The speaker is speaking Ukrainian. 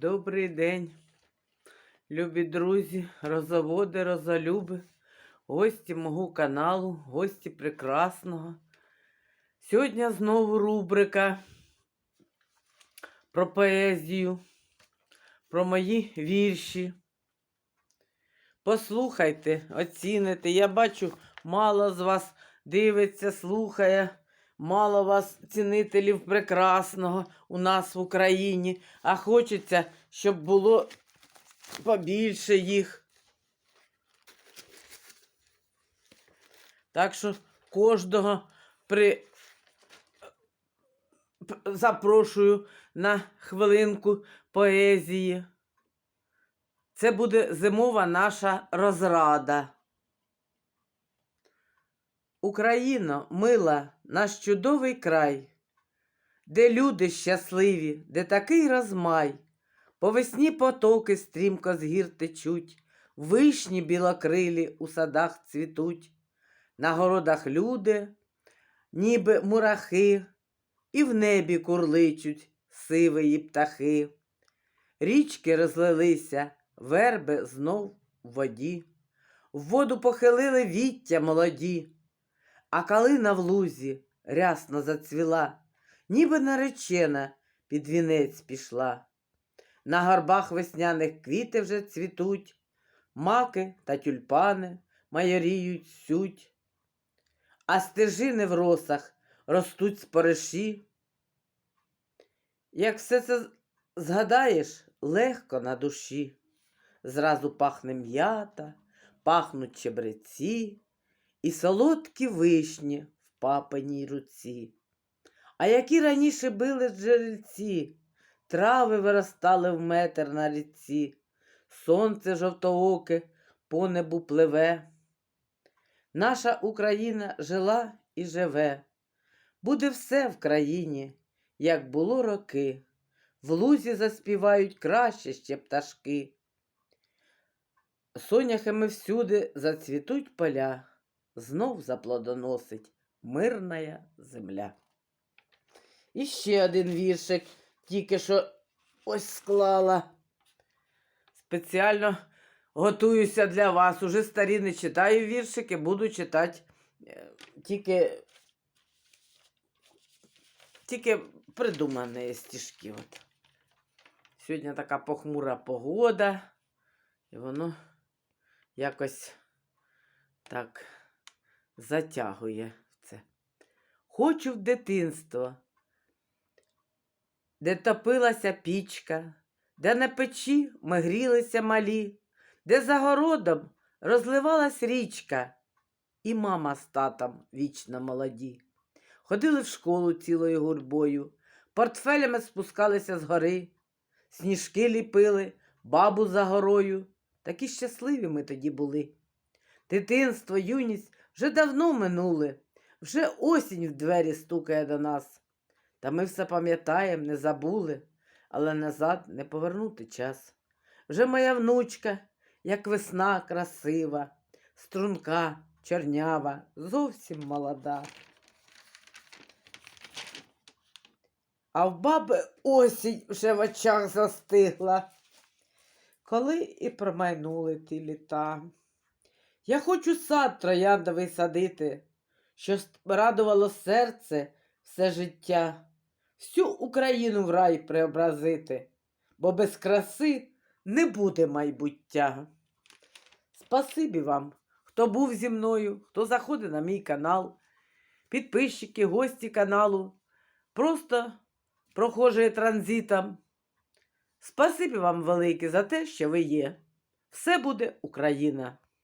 Добрий день, любі друзі, розоводи, розолюби, гості мого каналу, гості прекрасного. Сьогодні знову рубрика про поезію, про мої вірші. Послухайте, оціните. Я бачу, мало з вас дивиться, слухає, мало вас цінителів прекрасного у нас в Україні, а хочеться, щоб було побільше їх. Так що кожного при... запрошую на хвилинку поезії. Це буде зимова наша розрада. Україно, мила, наш чудовий край, де люди щасливі, де такий розмай, по весні потоки стрімко з гір течуть, вишні білокрилі у садах цвітуть, на городах люди, ніби мурахи, і в небі курличуть сивої птахи. Річки розлилися, верби знов в воді, в воду похилили віття молоді, а калина в лузі рясно зацвіла, ніби наречена під вінець пішла. На горбах весняних квіти вже цвітуть, маки та тюльпани майоріють сють, а стежини в росах ростуть спориші. Як все це згадаєш, легко на душі. Зразу пахне м'ята, пахнуть чебреці і солодкі вишні в папиній руці. А які раніше били джерельці, трави виростали в метр на ріці, сонце жовтооке по небу пливе. Наша Україна жила і живе. Буде все в країні, як було роки. В лузі заспівають краще ще пташки. Соняхами всюди зацвітуть поля, знов заплодоносить мирная земля. І ще один віршик, тільки що ось склала. Спеціально готуюся для вас. Уже старі не читаю віршики, буду читати е, тільки, тільки придумані стишки. От. Сьогодні така похмура погода, і воно якось так затягує це. Хочу в дитинство, де топилася пічка, де на печі ми грілися малі, де за городом розливалась річка, і мама з татом вічно молоді. Ходили в школу цілою гурбою, портфелями спускалися з гори, сніжки ліпили, бабу за горою. Такі щасливі ми тоді були. Дитинство, юність вже давно минули, вже осінь в двері стукає до нас. Та ми все пам'ятаємо, не забули, але назад не повернути час. Вже моя внучка, як весна красива, струнка, чорнява, зовсім молода. А в баби осінь вже в очах застигла коли і промайнули ті літа. Я хочу сад трояндовий садити, що радувало серце все життя, всю Україну в рай преобразити, бо без краси не буде майбуття. Спасибі вам, хто був зі мною, хто заходить на мій канал, підписчики, гості каналу, просто прохожі транзитом. Спасибі вам велике за те, що ви є. Все буде Україна!